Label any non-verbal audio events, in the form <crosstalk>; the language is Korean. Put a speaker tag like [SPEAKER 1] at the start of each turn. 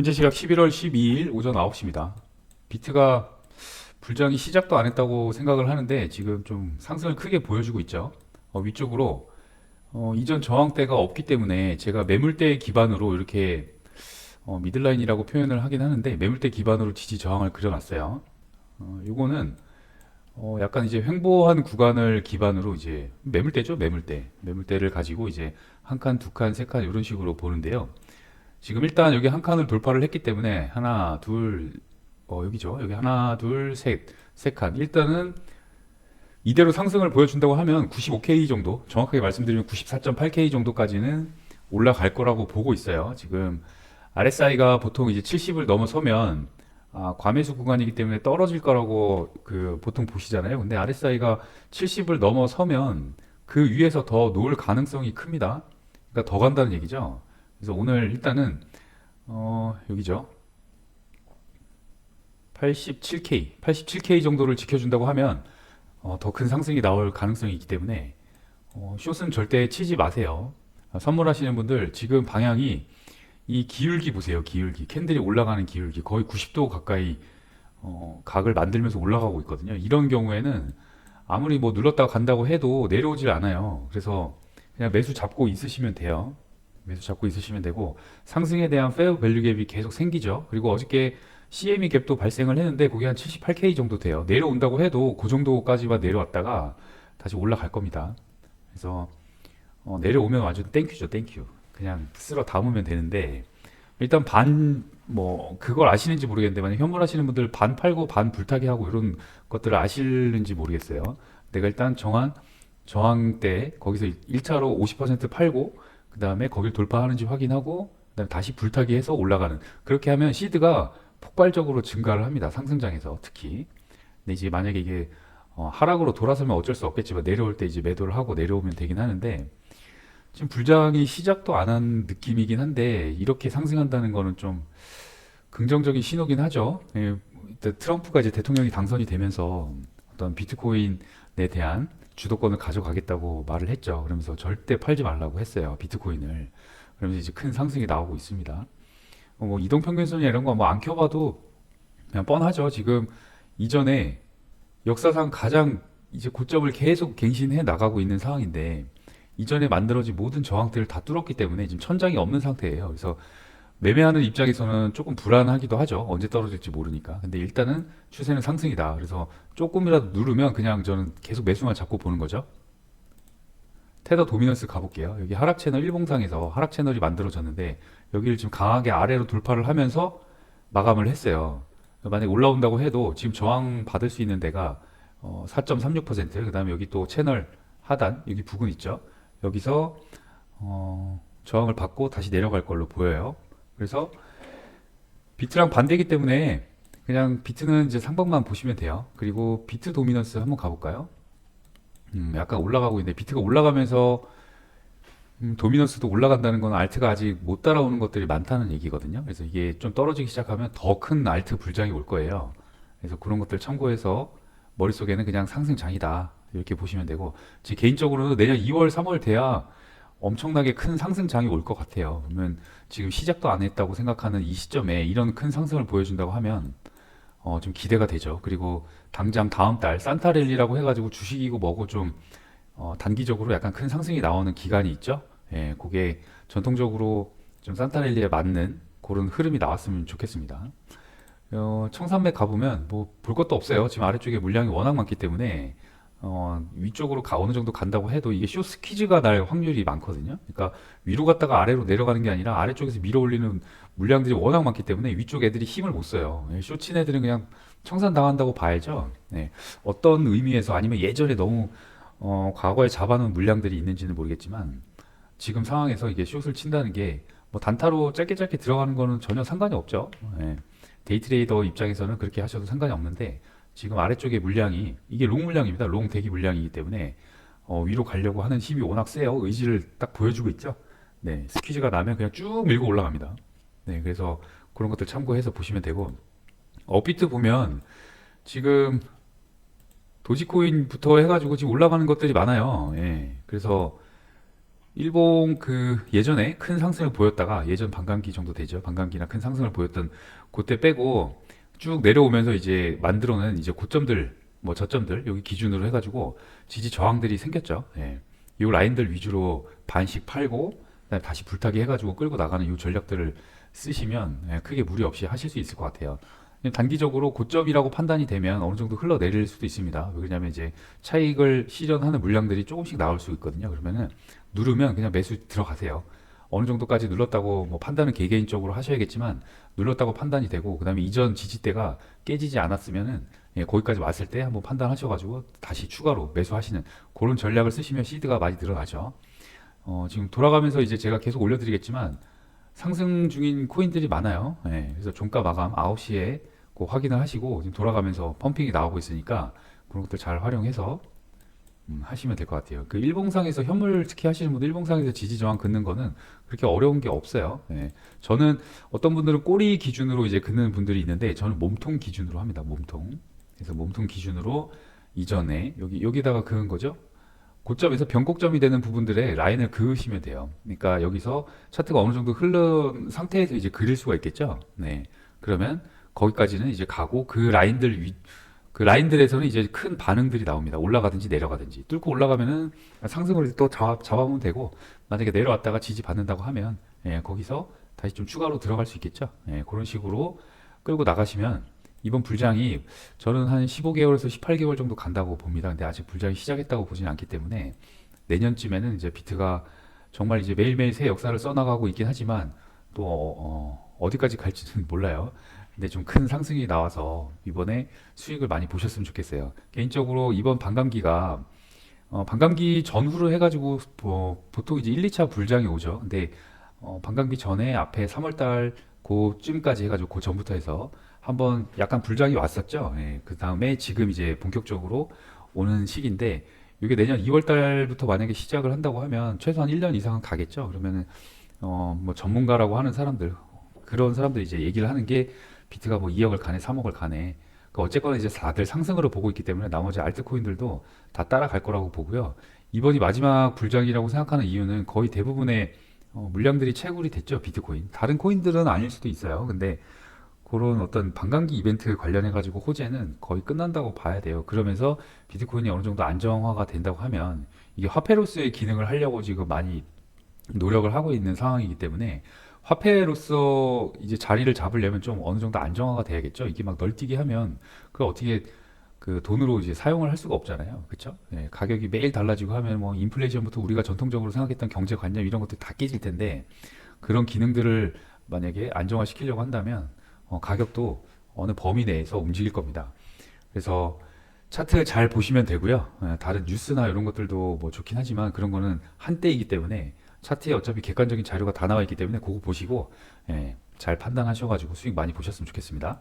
[SPEAKER 1] 현재 시각 11월 12일 오전 9시입니다. 비트가 불장이 시작도 안 했다고 생각을 하는데 지금 좀 상승을 크게 보여주고 있죠. 어, 위쪽으로 어, 이전 저항대가 없기 때문에 제가 매물대 기반으로 이렇게 어, 미들라인이라고 표현을 하긴 하는데 매물대 기반으로 지지 저항을 그려놨어요. 어, 요거는 어, 약간 이제 횡보한 구간을 기반으로 이제 매물대죠, 매물대. 매물대를 가지고 이제 한 칸, 두 칸, 세 칸 이런 식으로 보는데요. 지금 일단 여기 한 칸을 돌파를 했기 때문에 하나, 둘, 어, 여기죠. 여기 하나, 둘, 셋, 세 칸. 일단은 이대로 상승을 보여준다고 하면 95K 정도, 정확하게 말씀드리면 94.8K 정도까지는 올라갈 거라고 보고 있어요. 지금 RSI가 보통 이제 70을 넘어서면 아, 과매수 구간이기 때문에 떨어질 거라고 그 보통 보시잖아요. 근데 RSI가 70을 넘어서면 그 위에서 더 놓을 가능성이 큽니다. 그러니까 더 간다는 얘기죠. 그래서 오늘 일단은 어, 여기죠. 87K, 87K 정도를 지켜준다고 하면 어, 더 큰 상승이 나올 가능성이 있기 때문에 어, 숏은 절대 치지 마세요. 어, 선물하시는 분들 지금 방향이 이 기울기 보세요. 기울기. 캔들이 올라가는 기울기. 거의 90도 가까이 어, 각을 만들면서 올라가고 있거든요. 이런 경우에는 아무리 뭐 눌렀다가 간다고 해도 내려오질 않아요. 그래서 그냥 매수 잡고 있으시면 돼요. 매수 잡고 있으시면 되고 상승에 대한 페어 밸류 갭이 계속 생기죠. 그리고 어저께 CME 갭도 발생을 했는데 그게 한 78K 정도 돼요. 내려온다고 해도 그 정도까지만 내려왔다가 다시 올라갈 겁니다. 그래서 어, 내려오면 완전 땡큐죠, 땡큐. 그냥 쓸어 담으면 되는데 일단 반 뭐 그걸 아시는지 모르겠는데 만약 현물하시는 분들 반 팔고 반 불타기 하고 이런 것들을 아시는지 모르겠어요. 내가 일단 정한 저항 때 거기서 1차로 50% 팔고 그 다음에 거길 돌파하는지 확인하고 그다음에 다시 불타기 해서 올라가는 그렇게 하면 시드가 폭발적으로 증가를 합니다. 상승장에서 특히. 근데 이제 만약에 이게 어, 하락으로 돌아서면 어쩔 수 없겠지만 내려올 때 이제 매도를 하고 내려오면 되긴 하는데 지금 불장이 시작도 안 한 느낌이긴 한데 이렇게 상승한다는 거는 좀 긍정적인 신호긴 하죠. 예, 트럼프가 이제 대통령이 당선이 되면서 어떤 비트코인에 대한 주도권을 가져가겠다고 말을 했죠. 그러면서 절대 팔지 말라고 했어요. 비트코인을. 그러면서 이제 큰 상승이 나오고 있습니다. 어, 뭐 이동 평균선이나 이런 거 뭐 안 켜봐도 그냥 뻔하죠. 지금 이전에 역사상 가장 이제 고점을 계속 갱신해 나가고 있는 상황인데 이전에 만들어진 모든 저항대를 다 뚫었기 때문에 지금 천장이 없는 상태예요. 그래서 매매하는 입장에서는 조금 불안하기도 하죠. 언제 떨어질지 모르니까. 근데 일단은 추세는 상승이다. 그래서 조금이라도 누르면 그냥 저는 계속 매수만 잡고 보는 거죠. 테더 도미넌스 가볼게요. 여기 하락 채널 일봉상에서 하락 채널이 만들어졌는데 여기를 지금 강하게 아래로 돌파를 하면서 마감을 했어요. 만약에 올라온다고 해도 지금 저항 받을 수 있는 데가 어, 4.36%, 그 다음에 여기 또 채널 하단, 여기 부근 있죠. 여기서 어, 저항을 받고 다시 내려갈 걸로 보여요. 그래서 비트랑 반대이기 때문에 그냥 비트는 이제 상방만 보시면 돼요. 그리고 비트 도미넌스 한번 가볼까요? 음, 약간 올라가고 있는데 비트가 올라가면서 음, 도미넌스도 올라간다는 건 알트가 아직 못 따라오는 것들이 많다는 얘기거든요. 그래서 이게 좀 떨어지기 시작하면 더 큰 알트 불장이 올 거예요. 그래서 그런 것들 참고해서 머릿속에는 그냥 상승장이다. 이렇게 보시면 되고, 제 개인적으로는 내년 2월, 3월 돼야 엄청나게 큰 상승장이 올 것 같아요. 그러면 지금 시작도 안 했다고 생각하는 이 시점에 이런 큰 상승을 보여준다고 하면 어, 좀 기대가 되죠. 그리고 당장 다음 달 산타랠리라고 해가지고 주식이고 뭐고 좀 어, 단기적으로 약간 큰 상승이 나오는 기간이 있죠. 예, 그게 전통적으로 좀 산타랠리에 맞는 그런 흐름이 나왔으면 좋겠습니다. 어, 1300 가보면 뭐 볼 것도 없어요. 지금 아래쪽에 물량이 워낙 많기 때문에 어, 위쪽으로 가 어느 정도 간다고 해도 이게 쇼 스퀴즈가 날 확률이 많거든요. 그러니까 위로 갔다가 아래로 내려가는 게 아니라 아래쪽에서 밀어 올리는 물량들이 워낙 많기 때문에 위쪽 애들이 힘을 못 써요. 예, 쇼친 애들은 그냥 청산 당한다고 봐야죠. 네. 어떤 의미에서 아니면 예전에 너무 어, 과거에 잡아놓은 물량들이 있는지는 모르겠지만 지금 상황에서 이게 숏을 친다는 게 뭐 단타로 짧게 짧게 들어가는 거는 전혀 상관이 없죠. 예. 데이트레이더 입장에서는 그렇게 하셔도 상관이 없는데 지금 아래쪽에 물량이 이게 롱 물량입니다. 롱 대기 물량이기 때문에 어, 위로 가려고 하는 힘이 워낙 세요. 의지를 딱 보여주고 있죠. 네, 스퀴즈가 나면 그냥 쭉 밀고 올라갑니다. 네, 그래서 그런 것들 참고해서 보시면 되고 업비트 보면 지금 도지코인부터 해가지고 지금 올라가는 것들이 많아요. 예, 그래서 일봉 그 예전에 큰 상승을 보였다가 예전 반감기 정도 되죠. 반감기나 큰 상승을 보였던 그때 빼고 쭉 내려오면서 이제 만들어낸 이제 고점들 뭐 저점들 여기 기준으로 해가지고 지지 저항들이 생겼죠. 예. 이 라인들 위주로 반씩 팔고 다시 불타기 해가지고 끌고 나가는 이 전략들을 쓰시면 예, 크게 무리 없이 하실 수 있을 것 같아요. 단기적으로 고점이라고 판단이 되면 어느 정도 흘러내릴 수도 있습니다. 왜냐하면 이제 차익을 실현하는 물량들이 조금씩 나올 수 있거든요. 그러면은 누르면 그냥 매수 들어가세요. 어느 정도까지 눌렀다고 뭐 판단은 개개인적으로 하셔야겠지만 눌렀다고 판단이 되고 그다음에 이전 지지대가 깨지지 않았으면은 예, 거기까지 왔을 때 한번 판단하셔가지고 다시 추가로 매수하시는 그런 전략을 쓰시면 시드가 많이 늘어나죠. 어, 지금 돌아가면서 이제 제가 계속 올려드리겠지만 상승 중인 코인들이 많아요. 예, 그래서 종가 마감 9시에 그 확인을 하시고 지금 돌아가면서 펌핑이 나오고 있으니까 그런 것들 잘 활용해서 음, 하시면 될 것 같아요. 그 일봉상에서 현물 특히 하시는 분들 일봉상에서 지지 저항 긋는 거는 그렇게 어려운 게 없어요. 예. 저는 어떤 분들은 꼬리 기준으로 이제 긋는 분들이 있는데 저는 몸통 기준으로 합니다. 몸통. 그래서 몸통 기준으로 이전에 여기 여기다가 그은 거죠. 고점에서 변곡점이 되는 부분들에 라인을 그으시면 돼요. 그러니까 여기서 차트가 어느 정도 흐른 상태에서 이제 그릴 수가 있겠죠. 네. 그러면 거기까지는 이제 가고 그 라인들 위, 그 라인들에서는 이제 큰 반응들이 나옵니다. 올라가든지 내려가든지 뚫고 올라가면은 상승을 또 잡아, 잡아보면 되고 만약에 내려왔다가 지지 받는다고 하면 예, 거기서 다시 좀 추가로 들어갈 수 있겠죠. 예, 그런 식으로 끌고 나가시면 이번 불장이 저는 한 15개월에서 18개월 정도 간다고 봅니다. 근데 아직 불장이 시작했다고 보지는 않기 때문에 내년쯤에는 이제 비트가 정말 이제 매일매일 새 역사를 써나가고 있긴 하지만 또 어, 어, 디까지 갈지는 <laughs> 몰라요. 근데 좀 큰 상승이 나와서 이번에 수익을 많이 보셨으면 좋겠어요. 개인적으로 이번 반감기가 어, 반감기 전후로 해가지고 뭐, 보통 이제 1, 2차 불장이 오죠. 근데 어, 반감기 전에 앞에 3월달 고쯤까지 해가지고 그 전부터 해서 한번 약간 불장이 왔었죠. 예, 그 다음에 지금 이제 본격적으로 오는 시기인데 이게 내년 2월 달부터 만약에 시작을 한다고 하면 최소한 1년 이상은 가겠죠. 그러면은 어, 뭐 전문가라고 하는 사람들 그런 사람들이 이제 얘기를 하는 게 비트가 뭐 2억을 가네, 3억을 가네. 그 어쨌거나 이제 다들 상승으로 보고 있기 때문에 나머지 알트코인들도 다 따라갈 거라고 보고요. 이번이 마지막 불장이라고 생각하는 이유는 거의 대부분의 어, 물량들이 채굴이 됐죠, 비트코인. 다른 코인들은 아닐 수도 있어요. 근데 그런 어떤 반감기 이벤트 관련해 가지고 호재는 거의 끝난다고 봐야 돼요. 그러면서 비트코인이 어느 정도 안정화가 된다고 하면 이게 화폐로서의 기능을 하려고 지금 많이 노력을 하고 있는 상황이기 때문에 화폐로서 이제 자리를 잡으려면 좀 어느 정도 안정화가 돼야겠죠. 이게 막 널뛰기 하면 그걸 어떻게 그 돈으로 이제 사용을 할 수가 없잖아요. 그렇죠? 예, 가격이 매일 달라지고 하면 뭐 인플레이션부터 우리가 전통적으로 생각했던 경제 관념 이런 것들 다 깨질 텐데 그런 기능들을 만약에 안정화 시키려고 한다면 어, 가격도 어느 범위 내에서 움직일 겁니다. 그래서 차트 잘 보시면 되고요. 예, 다른 뉴스나 이런 것들도 뭐 좋긴 하지만 그런 거는 한때이기 때문에 차트에 어차피 객관적인 자료가 다 나와 있기 때문에 그거 보시고 예, 잘 판단하셔가지고 수익 많이 보셨으면 좋겠습니다.